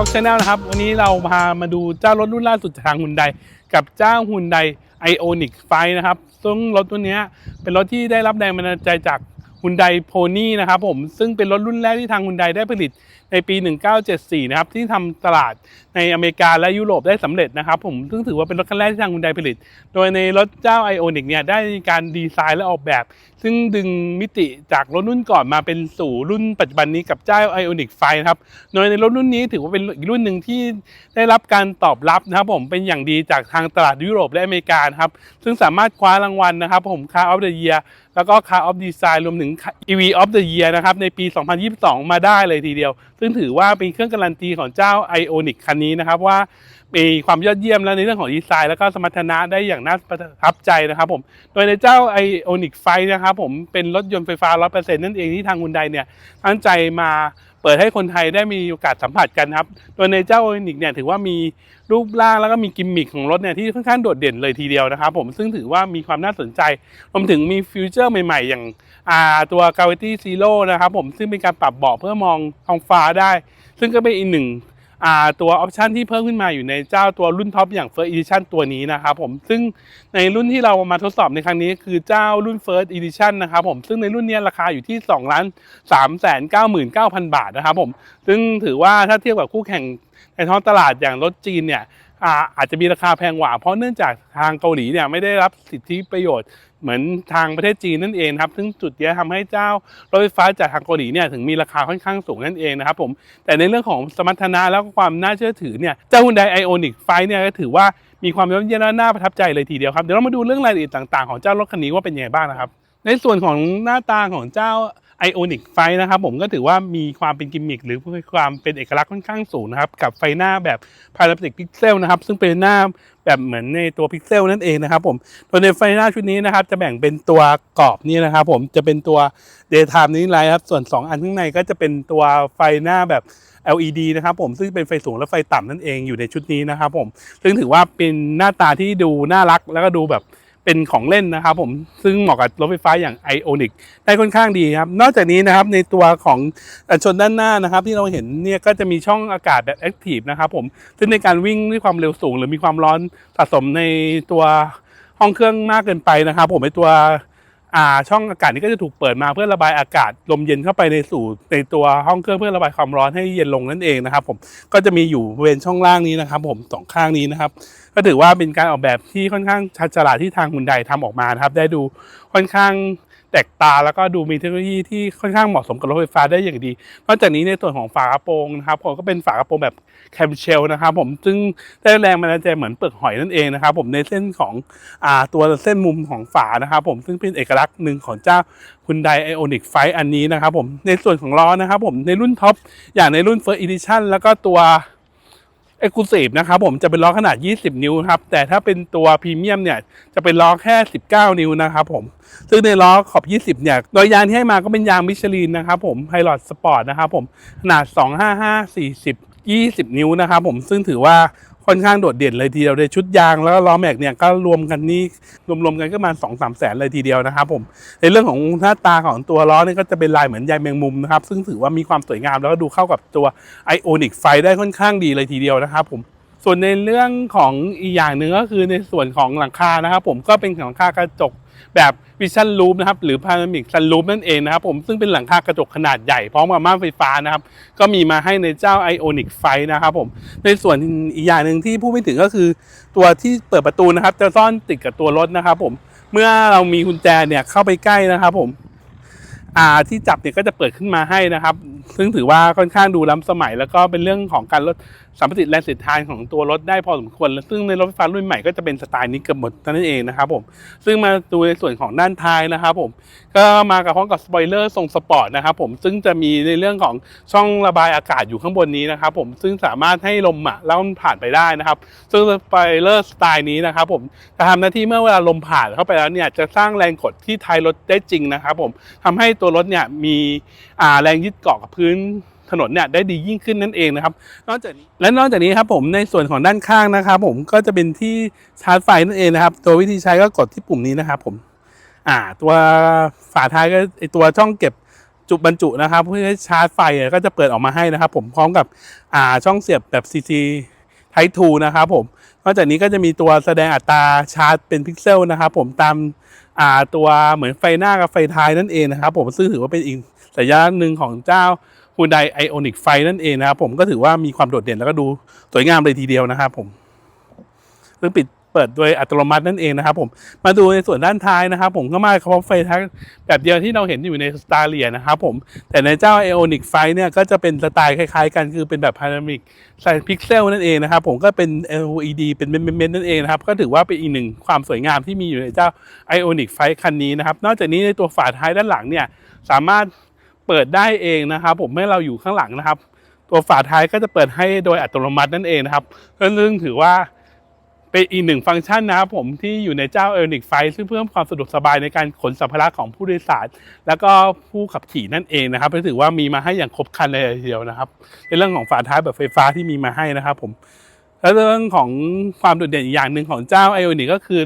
ท็อกชาแนลนะครับ วันนี้เราพามาดูเจ้ารถรุ่นล่าสุดจากทางฮุนไดกับเจ้าฮุนไดไอโอนิกไฟนะครับ ซึ่งรถตัวนี้เป็นรถที่ได้รับแรงบันดาลใจจากฮุนไดโพนี่นะครับผมซึ่งเป็นรถรุ่นแรกที่ทางฮุนไดได้ผลิตในปี 1974 นะครับ ที่ทำตลาดในอเมริกาและยุโรปได้สำเร็จนะครับ ผมซึ่งถือว่าเป็นรถคันแรกที่ทางฮุนไดผลิต โดยในรถเจ้าไอโอนิกเนี่ยได้มีการดีไซน์และออกแบบ ซึ่งดึงมิติจากรถรุ่นก่อนมาเป็นสู่รุ่นปัจจุบันนี้กับเจ้า Ionic 5นะครับโดยในรถรุ่นนี้ถือว่าเป็นอีกรุ่นหนึ่งที่ได้รับการตอบรับนะครับผมเป็นอย่างดีจากทางตลาดยุโรปและอเมริกาครับซึ่งสามารถคว้ารางวัลนะครับ ผม Car of the Year แล้วก็ Car of Design รวมถึง EV of the Year นะครับในปี 2022 มาได้เลยทีเดียวซึ่งถือว่าเป็นเครื่องการันตีของเจ้า Ionic คันนี้นะครับว่ามีความยอดเยี่ยมแล้วในเรื่องของดีไซน์แล้วก็สมรรถนะได้อย่างน่าประทับใจนะครับผมโดยในเจ้า Ionic 5นะครับผมเป็นรถยนต์ไฟฟ้า 100%นั่นเองที่ทางฮุนไดเนี่ยตั้งใจมาเปิดให้คนไทยได้มีโอกาสสัมผัสกันครับ โดยในเจ้า Ionic เนี่ยถือว่ามีรูปร่างแล้วก็มีกิมมิคของรถเนี่ยที่ค่อนข้างโดดเด่นเลยทีเดียวนะครับผมซึ่งถือว่ามีความน่าสนใจรวมถึงมีฟิวเจอร์ใหม่ ๆ อย่าง ตัว Gravity Zero นะครับผมซึ่งเป็นการปรับเบาะเพื่อมองท้องฟ้าได้ ซึ่งก็เป็นอีกหนึ่งตัวออปชันที่เพิ่มขึ้นมาอยู่ในเจ้าตัวรุ่นท็อปอย่าง First Edition ตัวนี้นะครับผมซึ่งในรุ่นที่เรามาทดสอบในครั้งนี้คือเจ้ารุ่น First Edition นะครับผมซึ่งในรุ่นนี้ราคาอยู่ที่2ล้าน3แสน99,000บาทนะครับผมซึ่งถือว่าถ้าเทียบกับคู่แข่งในท้องตลาดอย่างรถจีนเนี่ย อาอาจจะมีราคาแพงกว่า เพราะเนื่องจากทางเกาหลีเนี่ยไม่ได้รับสิทธิประโยชน์เหมือนทางประเทศจีนนั่นเองครับ ซึ่งจุดเนี้ยทำให้เจ้ารถไฟฟ้าจากทางเกาหลีเนี่ยถึงมีราคาค่อนข้างสูงนั่นเองนะครับผม แต่ในเรื่องของสมรรถนะแล้วก็ความน่าเชื่อถือเนี่ย เจ้า Hyundai Ioniq 5เนี่ยก็ถือว่ามีความยอดเยี่ยมและน่าประทับใจเลยทีเดียวครับ เดี๋ยวเรามาดูเรื่องรายละเอียดต่างๆ ของเจ้ารถคันนี้ว่าเป็นยังไงบ้างนะครับ ในส่วนของหน้าตาของเจ้า Ioniq 5นะครับผมก็ถือว่ามีความเป็นกิมมิคหรือความเป็นเอกลักษณ์ค่อนข้างสูงนะครับ กับไฟหน้าแบบพาราติกพิกเซลนะครับ ซึ่งเป็นหน้าแบบเหมือนในตัวพิกเซลนั่นเองนะครับผมโดยในไฟหน้าชุดนี้นะครับ จะแบ่งเป็นตัวกรอบนี่นะครับ ผมจะเป็นตัว daytime นี้ไลท์ครับส่วน 2 อันข้างในก็จะเป็นตัวไฟหน้าแบบ LED นะครับผมซึ่งเป็นไฟสูงและไฟต่ำนั่นเองอยู่ในชุดนี้นะครับผมซึ่งถือว่าเป็นหน้าตาที่ดูน่ารักแล้วก็ดูแบบ เป็นของเล่นนะครับผมซึ่งเหมาะกับรถไฟฟ้าอย่าง Ioniq ได้ค่อนข้างดีครับ นอกจากนี้นะครับในตัวของกันชนด้านหน้านะครับ ที่เราเห็นเนี่ยก็จะมีช่องอากาศแบบ Active นะครับผมซึ่งในการวิ่งด้วยความเร็วสูง หรือมีความร้อนสะสมในตัวห้องเครื่องมากเกินไปนะครับ ผมในตัวช่องอากาศนี้ก็จะถูกเปิดมาเพื่อระบายอากาศลมเย็นเข้าไปในสู่ในตัวห้องเครื่องเพื่อระบายความร้อนให้เย็นลงนั่นเองนะครับ ผมก็จะมีอยู่บริเวณช่องล่างนี้นะครับ ผมสองข้างนี้นะครับ ก็ถือว่าเป็นการออกแบบที่ค่อนข้างชัดฉลาดที่ทางฮุนไดทำออกมานะครับ ได้ดูค่อนข้างแตกตาแล้วก็ดูมีเทคโนโลยีที่ค่อนข้างเหมาะสมกับรถไฟฟ้าได้อย่างดี นอกจากนี้ในส่วนของฝากระโปรงนะครับผมก็เป็นฝากระโปรงแบบแคมเชลนะครับผมซึ่งได้แรงบันดาลใจเหมือนเปลือกหอยนั่นเองนะครับผมในเส้นของอ่าตัวเส้นมุมของฝานะครับผมซึ่งเป็นเอกลักษณ์หนึ่งของเจ้าฮุนไดไอโอนิกไฟอันนี้นะครับผมในส่วนของล้อนะครับผมในรุ่นท็อปอย่างในรุ่น First Edition แล้วก็ตัว เอ็กซ์คลูซีฟนะครับผมจะเป็นล้อขนาด 20 นิ้วครับ แต่ถ้าเป็นตัวพรีเมียมเนี่ยจะเป็นล้อแค่ 19 นิ้วนะครับผม ซึ่งในล้อขอบ 20 เนี่ยโดยยางที่ให้มาก็เป็นยางมิชลินนะครับผมไฮลอดสปอร์ตนะครับผมขนาด 255 40 20 นิ้วนะครับผมซึ่งถือว่า ค่อนข้างโดดเด่นเลยทีเดียวในชุดยางแล้วก็ล้อแม็กเนี่ยก็รวมกันนี่รวมๆกันก็ประมาณ2 3แสนเลยทีเดียวนะครับผมในเรื่องของหน้าตาของตัวล้อเนี่ยก็จะเป็นลายเหมือนใยแมงมุมนะครับซึ่งถือว่ามีความสวยงามแล้วก็ดูเข้ากับตัว Ionic ไฟได้ค่อนข้างดีเลยทีเดียวนะครับผม ส่วนในเรื่องของอีกอย่างหนึ่งก็คือในส่วนของหลังคานะครับ ผมก็เป็นหลังคากระจกแบบวิชั่นลูปนะครับหรือพารามิกซันลูปนั่นเองนะครับผมซึ่งเป็นหลังคากระจกขนาดใหญ่พร้อมกับม่านไฟฟ้านะครับ ก็มีมาให้ในเจ้า Ionic ไฟนะครับผมในส่วนอีกอย่างหนึ่งที่พูดไม่ถึงก็คือตัวที่เปิดประตูนะครับ จะซ่อนติดกับตัวรถนะครับผมเมื่อเรามีกุญแจเนี่ยเข้าไปใกล้นะครับผมอ่าที่จับเนี่ยก็จะเปิดขึ้นมาให้นะครับ ซึ่งถือว่าค่อนข้างดูล้ำสมัย แล้วก็เป็นเรื่องของการลดสัมผัสแรงเสียดทานของตัวรถได้พอสมควรและซึ่งในรถไฟฟ้ารุ่นใหม่ก็จะเป็นสไตล์นี้เกือบหมดนั่นเองนะครับผมซึ่งมาดูในส่วนของด้านท้ายนะครับผมก็มากับพร้อมกับสปอยเลอร์ทรงสปอร์ตนะครับผมซึ่งจะมีในเรื่องของช่องระบายอากาศอยู่ข้างบนนี้นะครับผมซึ่งสามารถให้ลมอะแล้วมันผ่านไปได้นะครับซึ่งสปอยเลอร์สไตล์นี้นะครับผมจะทำหน้าที่เมื่อเวลาลมผ่านเข้าไปแล้วเนี่ยจะสร้างแรงกดที่ท้ายรถได้จริงนะครับผมทำให้ตัวรถเนี่ยมีแรงยึดเกาะกับพื้น ถนนเนี่ยได้ดียิ่งขึ้นนั่นเองนะครับ นอกจากนี้และนอกจากนี้ครับผมในส่วนของด้านข้างนะครับผมก็จะเป็นที่ชาร์จไฟนั่นเองนะครับ ตัววิธีใช้ก็กดที่ปุ่มนี้นะครับผมอ่าตัวฝาท้ายก็ไอตัวช่องเก็บจุบรรจุนะครับ เพื่อให้ชาร์จไฟก็จะเปิดออกมาให้นะครับ ผมพร้อมกับอ่าช่องเสียบแบบ CC Type 2นะครับผมนอกจากนี้ก็จะมีตัวแสดงอัตราชาร์จเป็นพิกเซลนะครับผมตามอ่าตัวเหมือนไฟหน้ากับไฟท้ายนั่นเองนะครับผมซึ่งถือว่าเป็นอีกสัญลักษณ์หนึ่งของเจ้า Hyundai Ioniq ไฟนั่นเองนะครับผมก็ถือว่ามีความโดดเด่นแล้วก็ดูสวยงามเลยทีเดียวนะครับผมซึ่องปิดเปิดโดยอัตโนมัตินั่นเองนะครับผมมาดูในส่วนด้านท้ายนะครับ ผมก็มาพร้อมไฟท้ายแบบเดียวที่เราเห็นอยู่ในสตาร์เลียนะครับผมแต่ในเจ้า Ioniq ไฟเนี่ยก็จะเป็นสไตล์คล้ายๆ กันคือเป็นแบบพารามิกใส่พิกเซลนั่นเองนะครับผมก็เป็น LED เป็นเม็ดๆนั่นเองนะครับก็ถือว่าเป็นอีกหนึ่งความสวยงามที่มีอยู่ในเจ้า Ioniq ไฟคันนี้นะครับนอกจากนี้ในตัวฝาท้ายด้านหลังเนี่ยสามารถ เปิดได้เองนะครับ ผมเมื่อเราอยู่ข้างหลังนะครับ ตัวฝาท้ายก็จะเปิดให้โดยอัตโนมัตินั่นเองนะครับซึ่งถือว่าเป็นอีกหนึ่งฟังก์ชันนะครับผมที่อยู่ในเจ้า e l n i c ไฟซึ่งเพิ่มความสะดวกสบายในการขนสัมภาระของผู้โดยสาร แล้วก็ผู้ขับขี่นั่นเองนะครับก็ถือว่ามีมาให้อย่างครบครันเลยทีเดียวนะครับ ในเรื่องของฝาท้ายแบบไฟฟ้าที่มีมาให้นะครับผมแล้วเรื่องของความโดดเด่นอีกอย่างหนึ่งของเจ้า i o n i q ก็คือ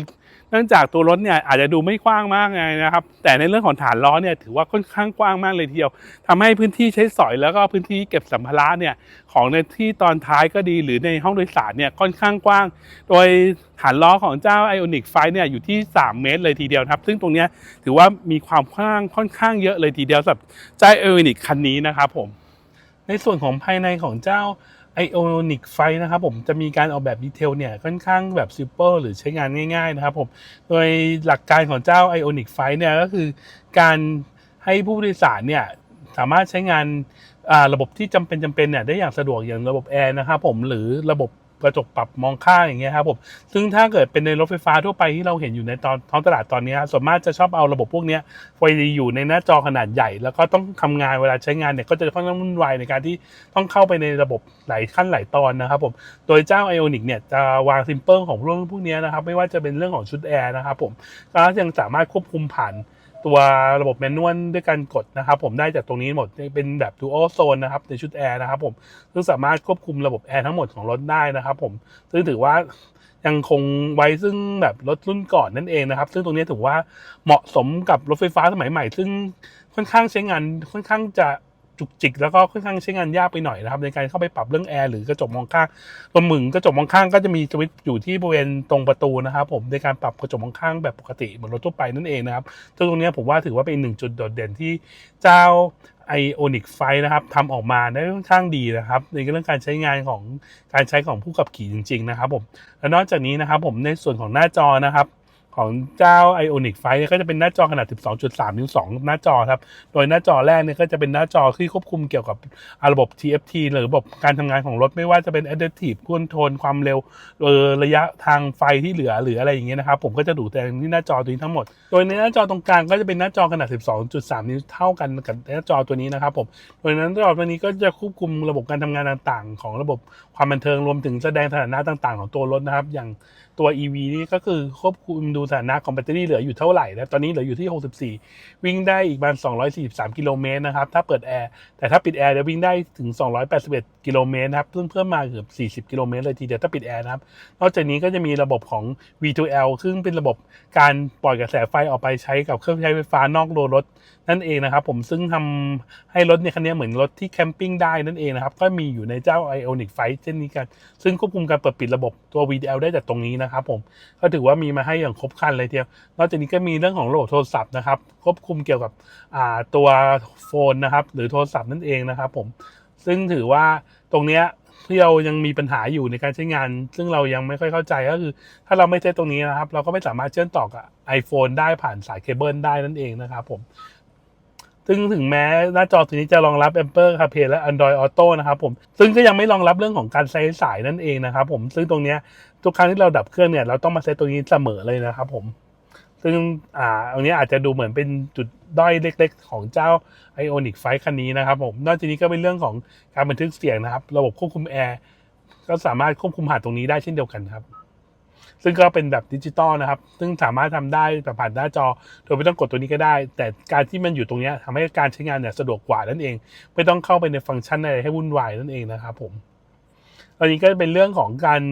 เนื่องจากตัวรถเนี่ยอาจจะดูไม่กว้างมากไงนะครับแต่ในเรื่องของฐานล้อเนี่ยถือว่าค่อนข้างกว้างมากเลยทีเดียวทำให้พื้นที่ใช้สอยแล้วก็พื้นที่เก็บสัมภาระเนี่ยของในที่ตอนท้ายก็ดีหรือในห้องโดยสารเนี่ยค่อนข้างกว้าง โดยฐานล้อของเจ้า Ioniq 5เนี่ยอยู่ที่ 3 เมตรเลยทีเดียวครับ ซึ่งตรงนี้ถือว่ามีความกว้างค่อนข้างเยอะเลยทีเดียวสำหรับเจ้า Ioniq คันนี้นะครับผมในส่วนของภายในของเจ้า ไอโอนิกไฟนะครับผมจะมีการออกแบบดีเทลเนี่ยค่อนข้างแบบซิมเปิลหรือใช้งานง่ายๆนะครับผมโดยหลักการของเจ้า i o n i c ไฟเนี่ยก็คือการให้ผู้โดยสารเนี่ยสามารถใช้งานระบบที่จำเป็นจำเป็นเนี่ยได้อย่างสะดวกอย่างระบบแอร์นะครับผมหรือระบบ กระจกปรับมองข้างอย่างเงี้ยครับผมซึ่งถ้าเกิดเป็นในรถไฟฟ้าทั่วไปที่เราเห็นอยู่ในตอนท้องตลาดตอนนี้ส่วนมากจะชอบเอาระบบพวกเนี้ยไว้อยู่ในหน้าจอขนาดใหญ่ แล้วก็ต้องทำงานเวลาใช้งานเนี่ยก็จะค่อนข้างวุ่นวายในการที่ต้องเข้าไปในระบบหลายขั้นหลายตอนนะครับผมโดยเจ้า Ioniq เนี่ยจะวางซิมเปิลของเรื่องพวกเนี้ยนะครับไม่ว่าจะเป็นเรื่องของชุดแอร์นะครับผมก็ยังสามารถควบคุมผ่าน ตัวระบบแมนนวลด้วยการกดนะครับ ผมได้จากตรงนี้หมดเป็นแบบ Dual Zone นะครับในชุดแอร์นะครับผมซึ่งสามารถควบคุมระบบแอร์ทั้งหมดของรถได้นะครับผมซึ่งถือว่ายังคงไว้ซึ่งแบบรถรุ่นก่อนนั่นเองนะครับ ซึ่งตรงนี้ถือว่าเหมาะสมกับรถไฟฟ้าสมัยใหม่ ซึ่งค่อนข้างใช้งานค่อนข้างจะ จุกจิกแล้วก็ค่อนข้างใช้งานยากไปหน่อยนะครับในการเข้าไปปรับเรื่องแอร์หรือกระจกมองข้างรวมถึงกระจกมองข้างก็จะมีสวิตช์อยู่ที่บริเวณตรงประตูนะครับผมในการปรับกระจกมองข้างแบบปกติเหมือนรถทั่วไปนั่นเองนะครับตรงนี้ผมว่าถือว่าเป็นหนึ่งจุดโดดเด่นที่เจ้า Ioniq 5นะครับทำออกมาได้ค่อนข้างดีนะครับ ในเรื่องการใช้งานของการใช้ของผู้ขับขี่จริง ๆ นะครับผมและนอกจากนี้นะครับผมในส่วนของหน้าจอนะครับ ของเจ้า Ioniq 5เนี่ยก็จะเป็นหน้าจอขนาด 12.3 นิ้ว 2 หน้าจอครับ โดยหน้าจอแรกเนี่ยก็จะเป็นหน้าจอที่ควบคุมเกี่ยวกับระบบ TFT หรือระบบการทำงานของรถไม่ว่าจะเป็น Adaptive Control ความเร็วเออระยะทางไฟที่เหลือหรืออะไรอย่างเงี้ยนะครับ ผมก็จะดูแต่ที่หน้าจอตัวนี้ทั้งหมด โดยในหน้าจอตรงกลางก็จะเป็นหน้าจอขนาด 12.3 นิ้วเท่ากันกับหน้าจอตัวนี้นะครับผมโดยหน้าจอตัวนี้ก็จะควบคุมระบบการทำงานต่างๆ ของระบบความบันเทิงรวมถึงแสดงสถานะต่าง ๆ ของตัวรถนะครับอย่างตัว EV นี่ก็คือควบคุมดูสถานะของแบตเตอรี่เหลืออยู่เท่าไหร่นะตอนนี้เหลืออยู่ที่ 64 วิ่งได้อีกประมาณ243 กิโลเมตรนะครับ ถ้าเปิดแอร์ แต่ถ้าปิดแอร์จะวิ่งได้ถึง 281 กิโลเมตรนะครับเพิ่มเพิ่มมาเกือบ 40 กิโลเมตรเลยทีเดียวถ้าปิดแอร์นะครับ นอกจากนี้ก็จะมีระบบของ V2L ซึ่งเป็นระบบการปล่อยกระแสไฟออกไปใช้กับเครื่องใช้ไฟฟ้านอกโรงรถนั่นเองนะครับผมซึ่งทำให้รถเนี่ยคันนี้เหมือนรถที่แคมปิ้งได้นั่นเองนะครับก็มีอยู่ในเจ้า Ioniq 5เช่นนี้กัน ซึ่งควบคุมการเปิดปิดระบบตัว VDL ได้จากตรงนี้นะครับผมก็ถือว่ามีมาให้อย่างครบครันเลยทีเดียวนอกจากนี้ก็มีเรื่องของระบบโทรศัพท์นะครับควบคุมเกี่ยวกับตัวโฟนนะครับหรือโทรศัพท์นั่นเองนะครับผมซึ่งถือว่าตรงเนี้ยที่เรายังมีปัญหาอยู่ในการใช้งาน ซึ่งเรายังไม่ค่อยเข้าใจก็คือ ถ้าเราไม่เซตตรงนี้นะครับ เราก็ไม่สามารถเชื่อมต่อกับ iPhone ได้ผ่านสายเคเบิลได้นั่นเองนะครับผม ซึ่งถึงแม้หน้าจอตัวนี้จะรองรับ Apple CarPlay และ Android Auto นะครับผม ซึ่งก็ยังไม่รองรับเรื่องของการใช้สายนั่นเองนะครับผม ซึ่งตรงนี้ทุกครั้งที่เราดับเครื่องเนี่ย เราต้องมาเซตตรงนี้เสมอเลยนะครับผม ซึ่งอ่าตรงนี้อาจจะดูเหมือนเป็นจุดด้อยเล็กๆ ของเจ้า Ioniq 5คันนี้นะครับผม นอกจากนี้ก็เป็นเรื่องของการบันทึกเสียงนะครับ ระบบควบคุมแอร์ก็สามารถควบคุมผ่านตรงนี้ได้เช่นเดียวกันครับ ซึ่งก็เป็นแบบดิจิตอลนะครับ ซึ่งสามารถทำได้แบบผ่านหน้าจอโดยไม่ต้องกดตัวนี้ก็ได้ แต่การที่มันอยู่ตรงนี้ยทำให้การใช้งานเนี่ยสะดวกกว่านั่นเอง ไม่ต้องเข้าไปในฟังก์ชันอะไรให้วุ่นวายนั่นเองนะครับผมตอนนี้ก็เป็นเรื่องของการ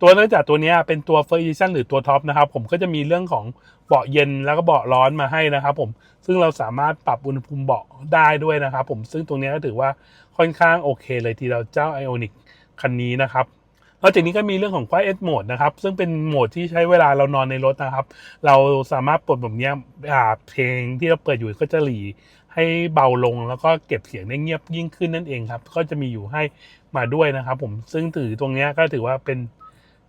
ตัวเนื่องจากตัวนี้เป็นตัว First Edition หรือตัวท็อปนะครับ ผมก็จะมีเรื่องของเบาะเย็นแล้วก็เบาะร้อนมาให้นะครับ ผมซึ่งเราสามารถปรับอุณหภูมิเบาะได้ด้วยนะครับ ผมซึ่งตรงนี้ก็ถือว่าค่อนข้างโอเค เลยทีเดียวเจ้า Ionic คันนี้นะครับ นอกจากนี้ก็มีเรื่องของ Quiet Mode นะครับ ซึ่งเป็นโหมดที่ใช้เวลาเรานอนในรถนะครับ เราสามารถปลดแบบนี้อ่าเพลงที่เราเปิดอยู่ก็จะหลีให้เบาลงแล้วก็เก็บเสียงได้เงียบยิ่งขึ้นนั่นเองครับ ก็จะมีอยู่ให้มาด้วยนะครับ ผมซึ่งถือตรงนี้ก็ถือว่าเป็น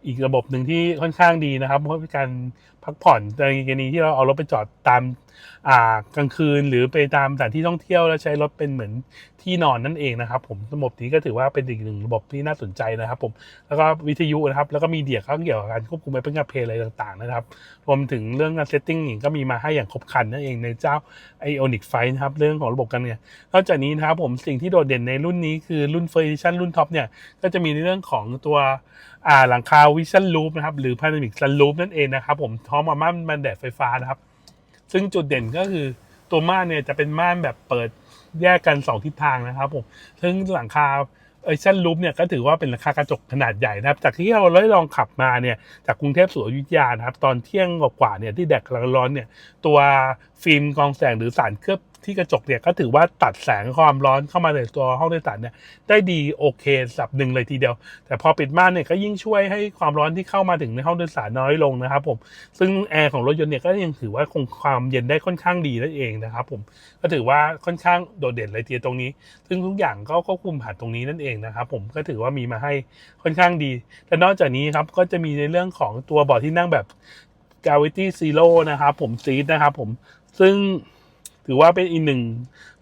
อีกระบบหนึ่งที่ค่อนข้างดีนะครับเพราะการ พักผ่อนในกรณีที่เราเอารถไปจอดตามอ่ากลางคืน หรือไปตามสถานที่ท่องเที่ยวแล้วใช้รถเป็นเหมือนที่นอนนั่นเองนะครับ ผมระบบนี้ก็ถือว่าเป็นอีกหนึ่งระบบที่น่าสนใจนะครับ ผมแล้วก็วิทยุนะครับ แล้วก็มีเดียก็เกี่ยวกับการควบคุมไอเปิลกับเพลอะไรต่างๆนะครับ รวมถึงเรื่องการเซตติ้งก็มีมาให้อย่างครบครันนั่นเองในเจ้า Ionic 5นะครับเรื่องของระบบการเงินนอกจากนี้นะครับผมสิ่งที่โดดเด่นในรุ่นนี้คือรุ่น First Edition รุ่นท็อปเนี่ยก็จะมีในเรื่องของตัวอ่าหลังคา Vision Loop นะครับหรือ Panoramic Sunroof นั่นเองนะครับผมร้อมกับม่านบันแดดไฟฟ้านะครับ ซึ่งจุดเด่นก็คือตัวม่านเนี่ยจะเป็นม่านแบบเปิดแยกกันสองทิศทางนะครับผมซึ่งหลังคาเอชันลูปเนี่ยก็ถือว่าเป็นราคากระจกขนาดใหญ่นะครับ จากที่เราได้ลองขับมาเนี่ยจากกรุงเทพสู่อยุธยานะครับ ตอนเที่ยงกว่าเนี่ยที่แดดกำลังร้อนเนี่ยตัวฟิล์มกองแสงหรือสารเคลือบ ที่กระจกเนี่ยก็ถือว่าตัดแสงความร้อนเข้ามาในตัวห้องโดยสารเนี่ยได้ดีโอเคสับหนึ่งเลยทีเดียว แต่พอปิดม่านเนี่ยก็ยิ่งช่วยให้ความร้อนที่เข้ามาถึงในห้องโดยสารน้อยลงนะครับผมซึ่งแอร์ของรถยนต์เนี่ยก็ยังถือว่าคงความเย็นได้ค่อนข้างดีนั่นเองนะครับผมก็ถือว่าค่อนข้างโดดเด่นเลยทีเดียวตรงนี้ ซึ่งทุกอย่างก็ควบคุมผ่านตรงนี้นั่นเองนะครับผมก็ถือว่ามีมาให้ค่อนข้างดีและนอกจากนี้ครับก็จะมีในเรื่องของตัวเบาะที่นั่งแบบ Gravity Zero นะครับผมซีทนะครับผมซึ่ง ถือว่าเป็นอีกหนึ่ง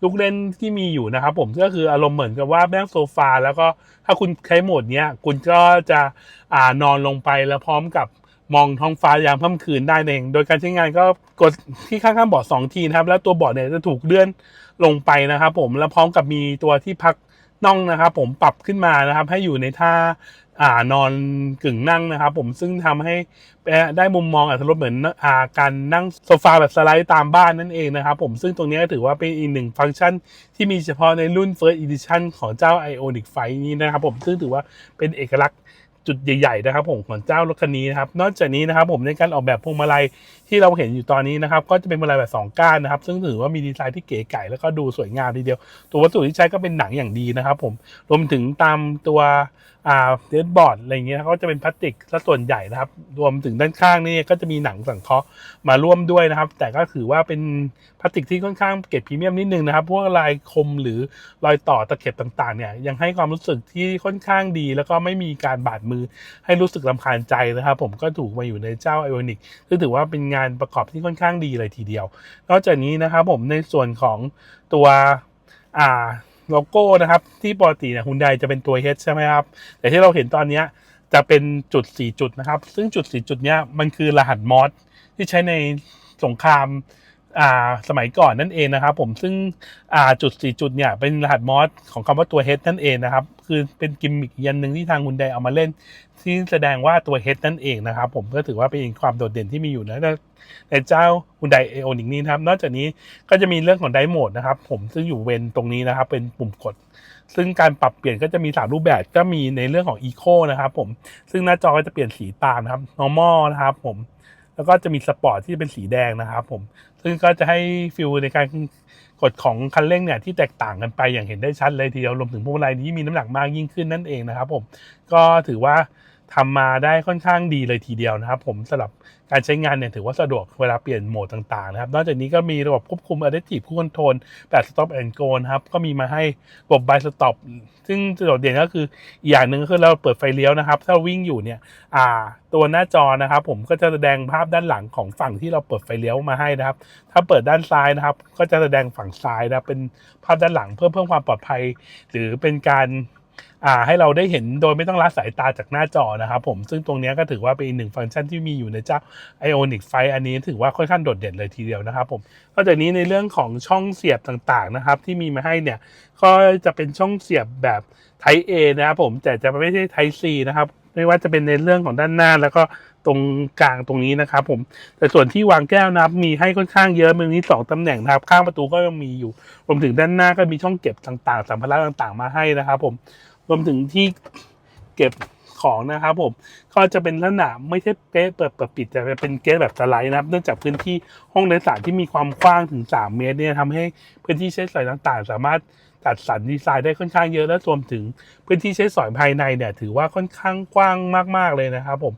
ลูกเล่นที่มีอยู่นะครับผมก็คืออารมณ์เหมือนกับว่าแม่งโซฟา แล้วก็ถ้าคุณใช้โหมดเนี้ย คุณก็จะอ่านอนลงไปแล้วพร้อมกับมองท้องฟ้ายามค่ำคืนได้เอง โดยการใช้งานก็กดที่ข้างๆเบาะสองทีนะครับ แล้วตัวเบาะเนี่ยจะถูกเลื่อนลงไปนะครับผม แล้วพร้อมกับมีตัวที่พัก น่องนะครับ ผมปรับขึ้นมานะครับ ให้อยู่ในท่าอ่านอนกึ่งนั่งนะครับ ผมซึ่งทำให้ได้มุมมองอัตรสเหมือนอ่าการนั่งโซฟาแบบสไลด์ตามบ้านนั่นเองนะครับ ผมซึ่งตรงนี้ก็ถือว่าเป็นอีกหนึ่งฟังก์ชันที่มีเฉพาะในรุ่น First Edition ของเจ้า Ionic 5นี้นะครับ ผมซึ่งถือว่าเป็นเอกลักษณ์ จุดใหญ่ๆนะครับผมของเจ้ารถคันนี้นะครับนอกจากนี้นะครับผมในการออกแบบพวงมาลัยที่เราเห็นอยู่ตอนนี้นะครับก็จะเป็นพวงมาลัยแบบ2ก้านนะครับซึ่งถือว่ามีดีไซน์ที่เก๋ไก่แล้วก็ดูสวยงามทีเดียว ตัววัสดุที่ใช้ก็เป็นหนังอย่างดีนะครับผมรวมถึงตามตัวอ่าเดสบอร์ดอะไรอย่างเงี้ยก็จะเป็นพลาสติกซะส่วนใหญ่นะครับ รวมถึงด้านข้างนี่ก็จะมีหนังสังเคราะห์มาร่วมด้วยนะครับ แต่ก็ถือว่าเป็นพลาสติกที่ค่อนข้างเกรดพรีเมียมนิดนึงนะครับ พวกลายคมหรือรอยต่อตะเข็บต่างๆ เนี่ยยังให้ความรู้สึกที่ค่อนข้างดี แล้วก็ไม่มีการบาดมือให้รู้สึกลำคาญใจนะครับ ผมก็ถูกมาอยู่ในเจ้าไอ o อนิกซึ่งถือว่าเป็นงานประกอบที่ค่อนข้างดีเลยทีเดียว นอกจากนี้นะครับผมในส่วนของตัวอ่า โลโก้นะครับ ที่ปกติเนี่ยฮุนไดจะเป็นตัว H ใช่ไหมครับ แต่ที่เราเห็นตอนนี้จะเป็นจุด 4 จุดนะครับ ซึ่งจุด 4 จุดเนี้ยมันคือรหัสมอสที่ใช้ในสงคราม สมัยก่อนนั่นเองนะครับ ผมซึ่งอ่าจุด 4 จุดเนี่ยเป็นรหัสมอสของคำว่าตัว H นั่นเองนะครับ คือเป็นกิมมิคอีกอันหนึ่งที่ทางฮุนไดเอามาเล่น ที่แสดงว่าตัว H นั่นเองนะครับ ผมก็ถือว่าเป็นความโดดเด่นที่มีอยู่นะในเจ้าฮุนไดเอโอนิกนี้นะครับ นอกจากนี้ก็จะมีเรื่องของไดโหมดนะครับ ผมซึ่งอยู่เวนตรงนี้นะครับ เป็นปุ่มกด ซึ่งการปรับเปลี่ยนก็จะมี 3 รูปแบบก็มีในเรื่องของ Eco นะครับผมซึ่งหน้าจอก็จะเปลี่ยนสีตามนะครับ Normal นะครับ ผมแล้วก็จะมี Sport ที่เป็นสีแดงนะครับ ผม ซึ่งก็จะให้ฟิลในการกดของคันเร่งเนี่ยที่แตกต่างกันไปอย่างเห็นได้ชัดเลยทีเดียวรวมถึงพวงมาลัยที่มีน้ำหนักมากยิ่งขึ้นนั่นเองนะครับผมก็ถือว่าทำมาได้ค่อนข้างดีเลยทีเดียวนะครับผมสำหรับ การใช้งานเนี่ยถือว่าสะดวกเวลาเปลี่ยนโหมดต่างๆนะครับ นอกจากนี้ก็มีระบบควบคุม Adaptive Cruise Control แบบ Stop and Go นะครับ ก็มีมาให้ระบบ By Stop ซึ่งโดดเด่นก็คืออย่างหนึ่งก็คือเราเปิดไฟเลี้ยวนะครับ ถ้าวิ่งอยู่เนี่ยอ่าตัวหน้าจอนะครับผมก็จะแสดงภาพด้านหลังของฝั่งที่เราเปิดไฟเลี้ยวมาให้นะครับ ถ้าเปิดด้านซ้ายนะครับ ก็จะแสดงฝั่งซ้ายนะเป็นภาพด้านหลังเพื่อเพิ่มความปลอดภัย หรือเป็นการ อ่าให้เราได้เห็นโดยไม่ต้องละสายตาจากหน้าจอนะครับผมซึ่งตรงนี้ก็ถือว่าเป็นอีกหนึ่งฟังก์ชันที่มีอยู่ในเจ้า Ionic 5อันนี้ถือว่าค่อนข้างโดดเด่นเลยทีเดียวนะครับผมนอกจากนี้ในเรื่องของช่องเสียบต่างๆนะครับที่มีมาให้เนี่ยก็จะเป็นช่องเสียบแบบ Type A นะครับผมแต่จะไม่ใช่ Type C นะครับไม่ว่าจะเป็นในเรื่องของด้านหน้าแล้วก็ตรงกลางตรงนี้นะครับผมแต่ส่วนที่วางแก้วนะครับมีให้ค่อนข้างเยอะมันมีสองตำแหน่งนะครับข้างประตูก็ยังมีอยู่รวมถึงด้านหน้าก็มีช่องเก็บต่างๆ สัมภาระต่างๆ มาให้นะครับผม รวมถึงที่เก็บของนะครับผมก็จะเป็นลักษณะไม่ใช่เก๊ะเปิดเปิดปิดแต่เป็นเก๊ะแบบสไลด์นะครับ เนื่องจากพื้นที่ห้องโดยสารที่มีความกว้างถึง 3 เมตรเนี่ยทำให้พื้นที่ใช้สอยต่างๆ สามารถจัดสรรดีไซน์ได้ค่อนข้างเยอะและรวมถึงพื้นที่ใช้สอยภายในเนี่ย ถือว่าค่อนข้างกว้างมาก ๆเลยนะครับผม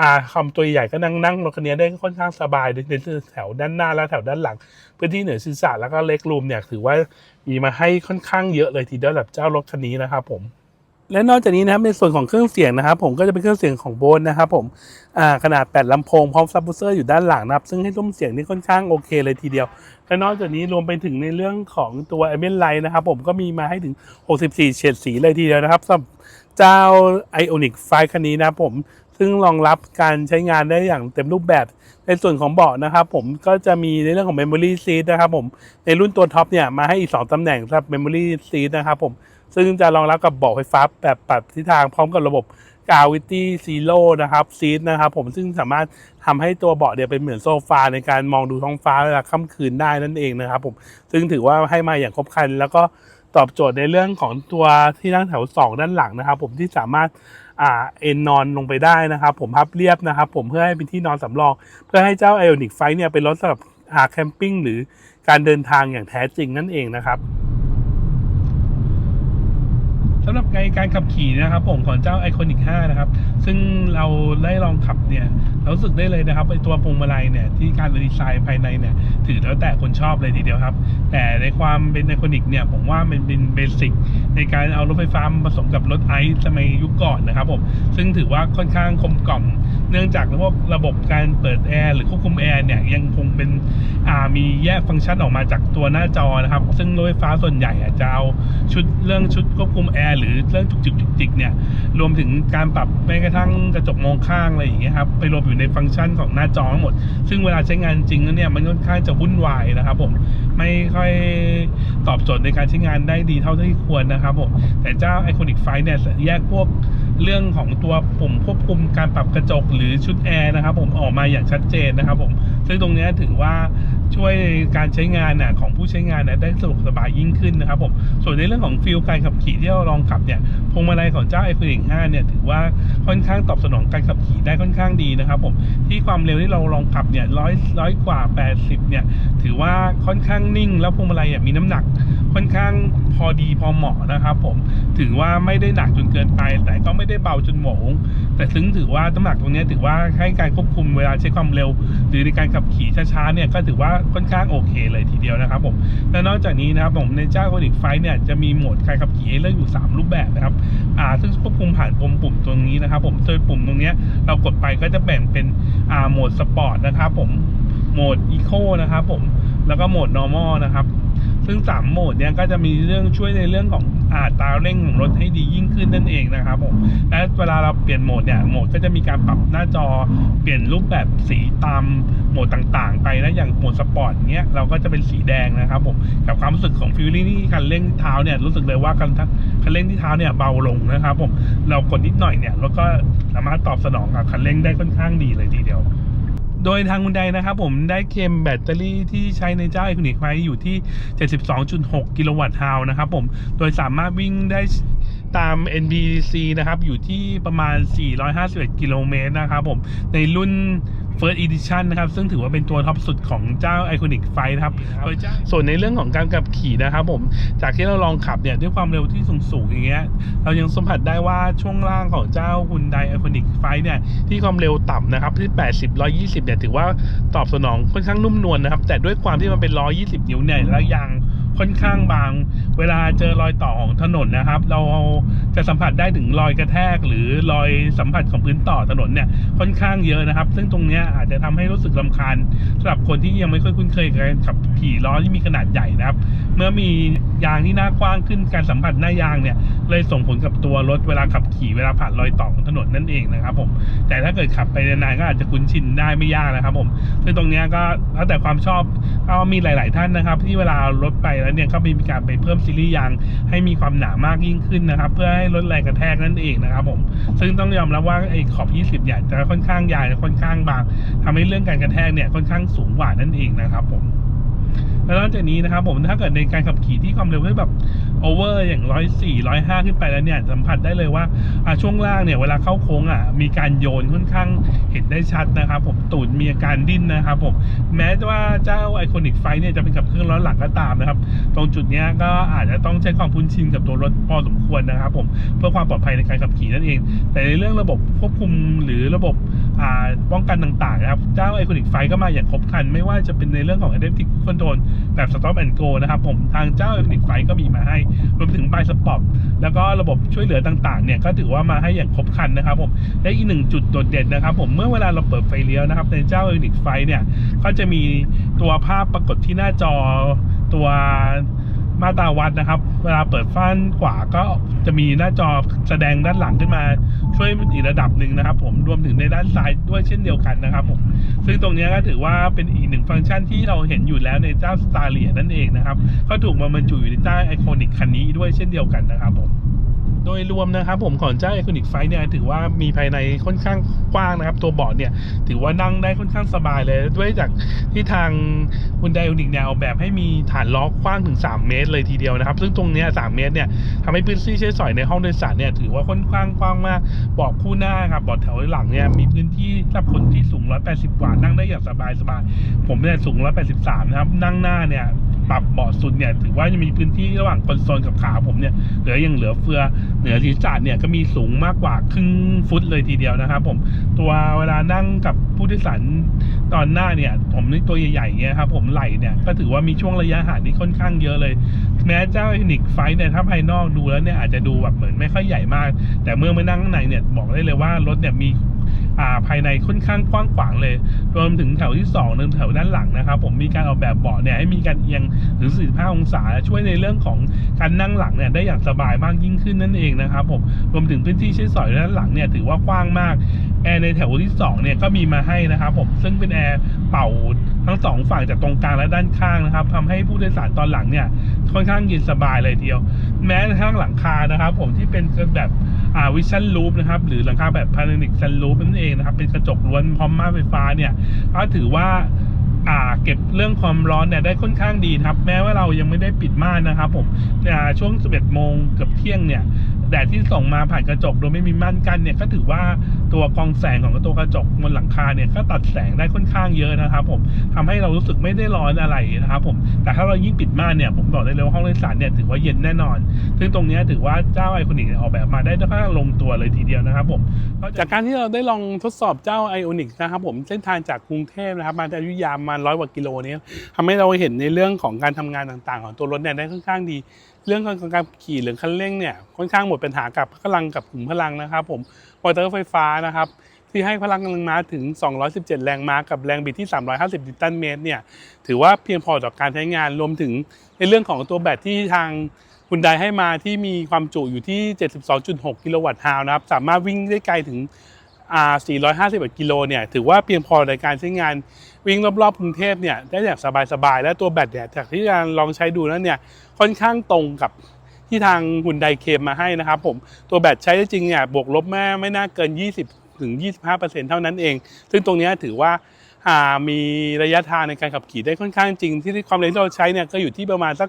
อ่าคำตัวใหญ่ก็นั่งนั่งรถคันนี้ได้ค่อนข้างสบายในในแถวด้านหน้าและแถวด้านหลัง พื้นที่เหนือศีรษะแล้วก็เล็กรูมเนี่ยถือว่ามีมาให้ค่อนข้างเยอะเลยทีเดียวสำหรับเจ้ารถคันนี้นะครับผม และนอกจากนี้นะครับในส่วนของเครื่องเสียงนะครับ ผมก็จะเป็นเครื่องเสียงของโบนนะครับผมขนาด 8ลำโพงพร้อมซับ w ูเซอร์อยู่ด้านหลังนะครับ ซึ่งให้ร่มเสียงนี่ค่อนข้างโอเคเลยทีเดียว และนอกจากนี้รวมไปถึงในเรื่องของตัว a m b i e n Light นะครับ ผมก็มีมาให้ถึง 64 เฉดสีเลยทีเดียวนะครับสำหรับเจ้า Ionic 5คันนี้นะครับผมซึ่งรองรับการใช้งานได้อย่างเต็มรูปแบบ ในส่วนของเบาะนะครับผมก็จะมีในเรื่องของ Memory Seat นะครับผมในรุ่นตัวท็อปเนี่ยมาให้อีก 2ตำแหน่งสำหรับ Memory Seat นะครับผม ซึ่งจะรองรับกับเบาะไฟฟ้าแบบปรับทิศทางพร้อมกับระบบ Gravity Zero นะครับซีทนะครับผมซึ่งสามารถทำให้ตัวเบาะเนี่ยเป็นเหมือนโซฟาในการมองดูท้องฟ้าเวลาค่ำคืนได้นั่นเองนะครับผมซึ่งถือว่าให้มาอย่างครบครัน แล้วก็ตอบโจทย์ในเรื่องของตัวที่นั่งแถว 2 ด้านหลังนะครับ ผมที่สามารถอ่าเอนนอนลงไปได้นะครับ ผมพับเรียบนะครับ ผมเพื่อให้เป็นที่นอนสำรอง เพื่อให้เจ้า Ioniq 5เนี่ยเป็นรถสำหรับหาแคมปิ้งหรือการเดินทางอย่างแท้จริงนั่นเองนะครับำหรับในการขับขี่นะครับผมของเจ้าไอคอนิก5นะครับ ซึ่งเราได้ลองขับเนี่ยเรารู้สึกได้เลยนะครับไอตัวพวงมาลัยเนี่ยที่การดีไซน์ภายในเนี่ยถือแล้วแต่คนชอบเลยทีเดียวครับ แต่ในความเป็นไอคอนิกเนี่ยผมว่ามันเป็นเบสิกในการเอารถไฟฟ้ามาผสมกับรถไอซ์สมัยยุคก่อนนะครับผมซึ่งถือว่าค่อนข้างกลมกล่อม เนื่องจากระบบระบบการเปิดแอร์หรือควบคุมแอร์เนี่ยยังคงเป็นมีแยกฟังก์ชันออกมาจากตัวหน้าจอนะครับ ซึ่งรถไฟฟ้าส่วนใหญ่จะเอาชุดเรื่องชุดควบคุมแอร์หรือเรื่องจุกจิกจุกจิกเนี่ยรวมถึงการปรับแม้กระทั่งกระจกมองข้างอะไรอย่างเงี้ยครับไปรวมอยู่ในฟังก์ชันของหน้าจอทั้งหมด ซึ่งเวลาใช้งานจริงแล้วเนี่ยมันค่อนข้างจะวุ่นวายนะครับผมไม่ค่อยตอบโจทย์ในการใช้งานได้ดีเท่าที่ควรนะครับผมแต่เจ้า Iconic 5เนี่ยแยกพวก เรื่องของตัวปุ่มควบคุมการปรับกระจกหรือชุดแอร์นะครับผมออกมาอย่างชัดเจนนะครับผมซึ่งตรงนี้ถือว่า ช่วยการใช้งานน่ะของผู้ใช้งานน่ะได้สะดวกสบายยิ่งขึ้นนะครับผมส่วนในเรื่องของฟิลการขับขี่ที่เราลองขับเนี่ยพวงมาลัยของเจ้า i q o n i c 5เนี่ยถือว่าค่อนข้างตอบสนองการขับขี่ได้ค่อนข้างดีนะครับผมที่ความเร็วที่เราลองขับเนี่ยร้อยร้อยกว่า 80เนี่ยถือว่าค่อนข้างนิ่ง แล้วพวงมาลัยเนี่ยมีน้ำหนักค่อนข้างพอดีพอเหมาะนะครับผมถือว่าไม่ได้หนักจนเกินไป แต่ก็ไม่ได้เบาจนโหมง แต่ซึ่งถือว่าน้ำหนักตรงนี้ถือว่าให้การควบคุมเวลาใช้ความเร็ว หรือในการขับขี่ช้าๆเนี่ยก็ถือว่าค่อนข้างโอเคเลยทีเดียวนะครับผมและนอกจากนี้นะครับผมในเจ้าโคนิกไฟเนี่ยจะมีโหมดการขับขี่ให้เลือกอยู่ 3 รูปแบบนะครับอ่าซึ่งควบคุมผ่านปุ่มปุ่มตรงนี้นะครับผมโดยปุ่มตรงนี้เรากดไปก็จะแบ่งเป็นอ่าโหมดสปอร์ตนะครับผมโหมดอีโคนะครับผมแล้วก็โหมด normal นะครับซึ่ง 3 โหมดเนี่ยก็จะมีเรื่องช่วยในเรื่องของอัตราเร่งของรถให้ดียิ่งขึ้นนั่นเองนะครับผมและเวลาเราเปลี่ยนโหมดเนี่ยโหมดก็จะมีการปรับหน้าจอ ลี่ยนรูปแบบสีตามโหมดต่างๆ ไปนะอย่างโหมดสปอร์ตเนี้ยเราก็จะเป็นสีแดงนะครับผมกับความรู้สึกของฟิลลิ่งที่คันเร่งเท้าเนี่ยรู้สึกเลยว่าคันคันเร่งที่เท้าเนี่ยเบาลงนะครับผมเรากดนิดหน่อยเนี่ยแล้วก็สามารถตอบสนองกับคันเร่งได้ค่อนข้างดีเลยทีเดียวโดยทางคุณใดนะครับผมได้เคมแบตเตอรี่ที่ใช้ในเจ้าไอคอนิกไฟอยู่ที่ 72.6 กิโลวัตต์ฮาวนะครับผม โดยสามารถวิ่งได้ ตาม NBC นะครับ อยู่ที่ประมาณ 451 กิโลเมตรนะครับผม ในรุ่น First Edition นะครับ ซึ่งถือว่าเป็นตัวท็อปสุดของเจ้า Iconic ไฟนะครับโดยเจ้าส่วนในเรื่องของการขับขี่นะครับผม จากที่เราลองขับเนี่ย ด้วยความเร็วที่สูงๆอย่างเงี้ย เรายังสัมผัสได้ว่าช่วงล่างของเจ้า Hyundai Ioniq 5เนี่ย ที่ความเร็วต่ำนะครับ ที่ 80 120 เนี่ย ถือว่าตอบสนองค่อนข้างนุ่มนวลนะครับ แต่ด้วยความที่มันเป็น 120 นิ้วเนี่ยแล้วยาง ค่อนข้างบาง เวลาเจอรอยต่อของถนนนะครับ เราจะสัมผัสได้ถึงรอยกระแทก หรือรอยสัมผัสของพื้นต่อถนนเนี่ยค่อนข้างเยอะนะครับ ซึ่งตรงนี้อาจจะทำให้รู้สึกลำคาญสำหรับคนที่ยังไม่ค่อยคุ้นเคยกับการขับขี่ล้อที่มีขนาดใหญ่นะครับ เมื่อมียางที่หน้ากว้างขึ้นการสัมผัสหน้ายางเนี่ยเลยส่งผลกับตัวรถเวลาขับขี่เวลาผ่านรอยต่อของถนนนั่นเองนะครับผมแต่ถ้าเกิดขับไปนานๆก็อาจจะคุ้นชินได้ไม่ยากนะครับผมซึ่งตรงนี้ก็แล้วแต่ความชอบก็มีหลาย ๆ ท่านนะครับ ที่เวลารถไปแล้วเนี่ยก็มีการไปเพิ่มซีรีส์ยางให้มีความหนามากยิ่งขึ้นนะครับ เพื่อให้ลดแรงกระแทกนั่นเองนะครับผมซึ่งต้องยอมรับว่าไอ้ขอบ 20เนี่ยจะค่อนข้างใหญ่ค่อนข้างบางทำให้เรื่องการกระแทกเนี่ยค่อนข้างสูงกว่านั่นเองนะครับผม แล้วนอกจากนี้นะครับผมถ้าเกิดในการขับขี่ที่ความเร็วที่แบบโอเวอร์อย่างร้อยสี่ร้อยห้าขึ้นไปแล้วเนี่ยสัมผัสได้เลยว่าช่วงล่างเนี่ยเวลาเข้าโค้งอะมีการโยนค่อนข้างเห็นได้ชัดนะครับผมตูดมีอาการดิ้นนะครับผมแม้ว่าเจ้าไอคอนิกไฟเนี่ยจะเป็นขับเครื่องล้อหลังก็ตามนะครับ ตรงจุดนี้ก็อาจจะต้องใช้ความคุ้นชินกับตัวรถพอสมควรนะครับผมเพื่อความปลอดภัยในการขับขี่นั่นเอง แต่ในเรื่องระบบควบคุมหรือระบบป้องกันต่างๆนะครับ เจ้าไอคอนิกไฟก็มาอย่างครบครัน ไม่ว่าจะเป็นในเรื่องของ Adaptive Control แบบ Stop and Go นะครับผมทางเจ้าอินิกไฟก็มีมาให้ รวมถึงใบสปอปแล้วก็ระบบช่วยเหลือต่างๆเนี่ยก็ถือว่ามาให้อย่างครบครันนะครับผมและอีกหนึ่งจุดโดดเด่นนะครับผมเมื่อเวลาเราเปิดไฟเลี้ยวนะครับในเจ้าอินิกไฟเนี่ยก็จะมีตัวภาพปรากฏที่หน้าจอตัว มาตาวัดนะครับ เวลาเปิดฟ้านขวาก็จะมีหน้าจอแสดงด้านหลังขึ้นมาช่วยอีกระดับหนึ่งนะครับ ผมรวมถึงในด้านซ้ายด้วยเช่นเดียวกันนะครับผมซึ่งตรงนี้ก็ถือว่าเป็นอีกหนึ่งฟังก์ชันที่เราเห็นอยู่แล้วในเจ้า s t a r l i a นั่นเองนะครับก็ถูกมาบรรจุอยู่ในใต้ไอคอนิกคันนี้ด้วยเช่นเดียวกันนะครับผม โดยรวมนะครับ ผมของเจ้า Iconic f i เนี่ยถือว่ามีภายในค่อนข้างกว้างนะครับ ตัวเบาะเนี่ย ถือว่านั่งได้ค่อนข้างสบายเลยด้วยจากที่ทางคุณไดโอนิกเนี่ยออกแบบให้มีฐานล้อกว้างถึง 3 เมตรเลยทีเดียวนะครับ ซึ่งตรงเนี้ย3เมตรเนี่ยทำให้พื้นที่ใช้สอยในห้องโดยสารเนี่ยถือว่าค่อนข้างกว้างมากเบาะคู่หน้าครับเบาะแถวหลังเนี่ยมีพื้นที่สำหรับคนที่สูง 180 กว่านั่งได้อย่างสบายสบายๆผมเนี่ยสูง 183 นะครับนั่งหน้าเนี่ย ปรับเบาะสุดเนี่ยถือว่าจะมีพื้นที่ระหว่างคอนโซลกับขาผมเนี่ยเหลือยังเหลือเฟือเหนือศีรษะเนี่ยก็มีสูงมากกว่าครึ่งฟุตเลยทีเดียวนะครับผมตัวเวลานั่งกับผู้โดยสารตอนหน้าเนี่ย ผมนี่ตัวใหญ่ๆอย่างเงี้ยครับผมไหล่เนี่ยก็ถือว่ามีช่วงระยะห่างที่ค่อนข้างเยอะเลย แม้เจ้าไอนิกไฟเนี่ยถ้าภายนอกดูแล้วเนี่ยอาจจะดูแบบเหมือนไม่ค่อยใหญ่มาก แต่เมื่อมานั่งข้างในเนี่ยบอกได้เลยว่ารถเนี่ยมี ภายในค่อนข้างกว้างขวางเลย รวมถึงแถวที่2นึงแถวด้านหลังนะครับ ผมมีการออกแบบเบาะเนี่ยให้มีการเอียงถึง 45 องศา ช่วยในเรื่องของการนั่งหลังเนี่ยได้อย่างสบายมากยิ่งขึ้นนั่นเองนะครับผม รวมถึงพื้นที่ใช้สอยด้านหลังเนี่ยถือว่ากว้างมาก แอร์ในแถวที่2เนี่ยก็มีมาให้นะครับผม ซึ่งเป็นแอร์เป่าทั้งสองฝั่งจากตรงกลางและด้านข้างนะครับทำให้ผู้โดยสารตอนหลังเนี่ยค่อนข้างเย็นสบายเลยทีเดียว แม้กระทั่งหลังคานะครับ ผมที่เป็นแบบอาวิชั่นลูปนะครับหรือหลังคาแบบพารานิกซันลูปนั่นเองนะครับ เป็นกระจกล้วนพร้อมม่านไฟฟ้าเนี่ยก็ถือว่าอ่าเก็บเรื่องความร้อนเนี่ยได้ค่อนข้างดีครับ แม้ว่าเรายังไม่ได้ปิดม่านนะครับผมช่วง 11 โมงเกือบเที่ยงเนี่ย แดดที่ส่งมาผ่านกระจกโดยไม่มีม่านกั้นเนี่ยก็ถือว่าตัวกองแสงของตัวกระจกบนหลังคาเนี่ยก็ตัดแสงได้ค่อนข้างเยอะนะครับผมทำให้เรารู้สึกไม่ได้ร้อนอะไรนะครับผมแต่ถ้าเรายิ่งปิดม่านเนี่ยผมบอกได้เลยว่าห้องโดยสารเนี่ยถือว่าเย็นแน่นอน ซึ่งตรงนี้ถือว่าเจ้าไอคอนิกออกแบบมาได้ค่อนข้างลงตัวเลยทีเดียวนะครับผมจากการที่เราได้ลองทดสอบเจ้าไอ o อนิกนะครับผมเส้นทางจากกรุงเทพนะครับมาจากอยุธยามาร้อยกว่ากิโลเนี้ทำให้เราเห็นในเรื่องของการทำงานต่างๆ ของตัวรถเนี่ยได้ค่อนข้างดี เรื่องของการขี่หรือคันเร่งเนี่ยค่อนข้างหมดปัญหากับพลังกับขุมพลังนะครับ ผมมอเตอร์ไฟฟ้านะครับที่ให้พลังกำลังม้าถึง 217 แรงม้ากับแรงบิดที่ 350 นิวตันเมตรเนี่ยถือว่าเพียงพอต่อการใช้งานรวมถึงในเรื่องของตัวแบตที่ทางคุณไดให้มาที่มีความจุอยู่ที่ 72.6 กิโลวัตต์ฮาวนะครับสามารถวิ่งได้ไกลถึง อ่า451กิโลเนี่ยถือว่าเพียงพอในการใช้งานวิ่งรอบๆกรุงเทพเนี่ยได้อย่างสบายๆ และตัวแบตเนี่ยจากที่การลองใช้ดูแล้วเนี่ยค่อนข้างตรงกับที่ทางหุ่นไดเคมมาให้นะครับผมตัวแบตใช้ได้จริงเนี่ยบวกลบแม่ไม่น่าเกิน 20ถึง25%เท่านั้นเอง ซึ่งตรงนี้ถือว่าามีระยะทางในการขับขี่ได้ค่อนข้างจริง ที่ความเร็วที่เราใช้เนี่ยก็อยู่ที่ประมาณสัก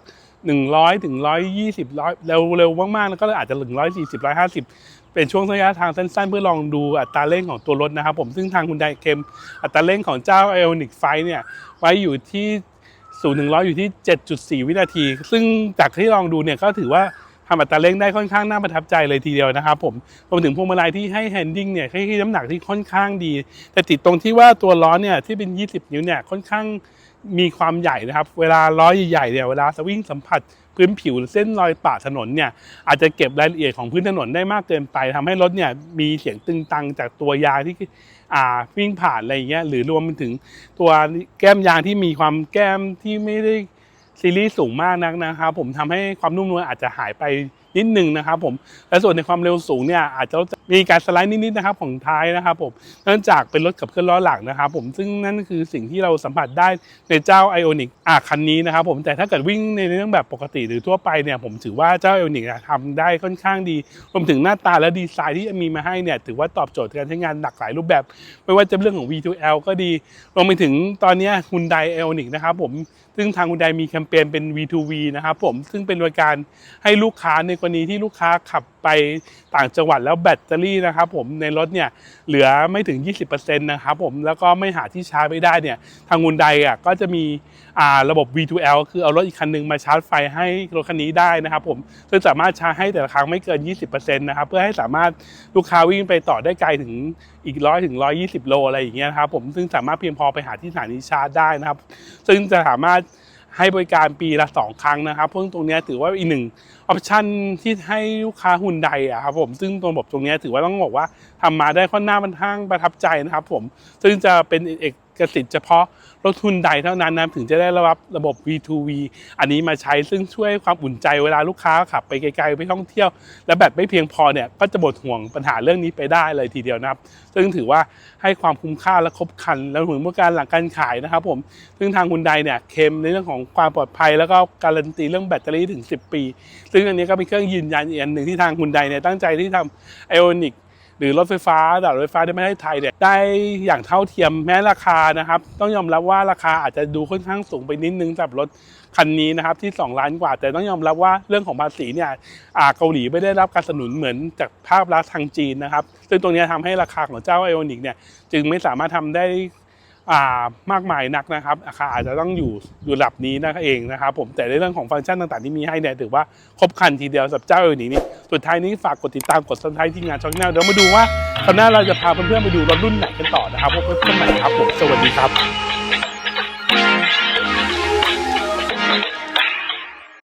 100ถึง120ร้อยเร็วเร็วมากๆแล้วก็อาจจะ140 150 เป็นช่วงระยะทางสั้นๆ เพื่อลองดูอัตราเร่งของตัวรถนะครับผมซึ่งทางคุณไดเคมอัตราเร่งของเจ้า i o n i c 5เนี่ยไว้อยู่ที่0ถึง100อยู่ที่ 7.4 วินาที ซึ่งจากที่ลองดูเนี่ยก็ถือว่าทำอัตราเร่งได้ค่อนข้างน่าประทับใจเลยทีเดียวนะครับผมรวมถึงพวงมาลัยที่ให้แฮนดิ้งเนี่ยให้น้ำหนักที่ค่อนข้างดี แต่ติดตรงที่ว่าตัวล้อเนี่ยที่เป็น 20 นิ้วเนี่ยค่อนข้าง มีความใหญ่นะครับ เวลาล้อใหญ่ๆเนี่ยเวลาสวิ่งสัมผัสพื้นผิวเส้นรอยปะถนนเนี่ยอาจจะเก็บรายละเอียดของพื้นถนนได้มากเกินไปทำให้รถเนี่ยมีเสียงตึงตังจากตัวยางที่อ่าวิ่งผ่านอะไรอย่างเงี้ยหรือรวมไปถึงตัวแก้มยางที่มีความแก้มที่ไม่ได้ซีรีส์สูงมากนักนะครับ ผมทำให้ความนุ่มนวลอาจจะหายไป นิดหนึ่งนะครับผมและส่วนในความเร็วสูงเนี่ยอาจจะมีการสไลด์นิดๆนะครับของท้ายนะครับผมเนื่องจากเป็นรถขับเคลื่อนล้อหลังนะครับผมซึ่งนั่นคือสิ่งที่เราสัมผัสได้ในเจ้า i o n i c อะคันนี้นะครับผมแต่ถ้าเกิดวิ่งในเรื่องแบบปกติหรือทั่วไปเนี่ยผมถือว่าเจ้า i o n i c ทำได้ค่อนข้างดีรวมถึงหน้าตาและดีไซน์ที่มีมาให้เนี่ยถือว่าตอบโจทย์การใช้งานหลากหลายรูปแบบ ไม่ว่าจะเรื่องของ V2L ก็ดีรวมไปถึงตอนนี้ Hyundai Ioniq นะครับผมซึ่งทางคุณไดมีแคมเปญเป็น V2V นะครับผมซึ่งเป็นบริการให้ลูกค้าในกรณีที่ลูกค้าขับไปต่างจังหวัดแล้วแบตเตอรี่นะครับผมในรถเนี่ยเหลือไม่ถึง 20%นะครับผมแล้วก็ไม่หาที่ชาร์จไม่ได้เนี่ยทางคุณไดอะก็จะมีอ่าระบบ V2L คือเอารถอีกคันหนึงมาชาร์จไฟให้รถคันนี้ได้นะครับผมซึ่งสามารถชาร์จให้แต่ละครั้งไม่เกิน 20%นะครับเพื่อให้สามารถลูกค้าวิ่งไปต่อได้ไกลถึงอีกร้อยถึงร้อยี่สิบโลอะไรอย่างเงี้ยนะครับผมซึ่งสามารถเพียงพอไปหาที่สถานีชาร์จได้นะครับ ซึ่งจะสามารถให้บริการปีละ 2 ครั้งนะครับเพราะตรงเนี้ยถือว่าอีกหนึ่งออปชันที่ให้ลูกค้าหุ่นใดอะครับผมซึ่งตัวระบบตรงนี้ถือว่าต้องบอกว่าทำมาได้ค่อนข้ามันข้างประทับใจนะครับผมซึ่งจะเป็นเอกสิทธิ์เฉพาะรถทุนใดเท่านั้นนะถึงจะได้รับระบบ V2V อันนี้มาใช้ซึ่งช่วยความอุ่นใจเวลาลูกค้าขับไปไกลๆไปท่องเที่ยว แล้วแบตไม่เพียงพอเนี่ยก็จะหมดห่วงปัญหาเรื่องนี้ไปได้เลยทีเดียวนะครับ ซึ่งถือว่าให้ความคุ้มค่าและครบคัน แล้วถึงเมื่อการหลังการขายนะครับผมซึ่งทางคุณไดเนี่ยเคลมในเรื่องของความปลอดภัย แล้วก็การันตีเรื่องแบตเตอรี่ถึง 10 ปี ซึ่งอันนี้ก็เป็นเครื่องยืนยันอีกอันหนึ่งที่ทางคุณไดเนี่ยตั้งใจที่ทำไอโอนิกหรือรถไฟฟ้าดาวรถไฟฟ้าในประเทศไทยเนี่ยได้อย่างเท่าเทียมแม้ราคานะครับ ต้องยอมรับว่าราคาอาจจะดูค่อนข้างสูงไปนิดนึงสำหรับรถคันนี้นะครับที่ 2 ล้านกว่า แต่ต้องยอมรับว่าเรื่องของภาษีเนี่ยอาเกาหลีไม่ได้รับการสนับสนุนเหมือนจากภาพลักษณ์ทางจีนนะครับ ซึ่งตรงนี้ยทำให้ราคาของเจ้าไอโอนิกเนี่ยจึงไม่สามารถทำได้ มากมายนักนะครับราคาอาจจะต้องอยู่อยู่ระดับนี้นั่นเองนะครับผมแต่ในเรื่องของฟังก์ชันต่างๆที่มีให้เนี่ยถือว่าครบครันทีเดียวสับเจ้าเอลนี้นี่สุดท้ายนี้ฝากกดติดตามกดซับสไครต์ที่งานช่องแนลเดี๋ยวมาดูว่าคราวหน้าเราจะพาเพื่อนๆไปดูรถรุ่นไหนกันต่อนะครับพบกันใหม่ครับผมสวัสดีครับ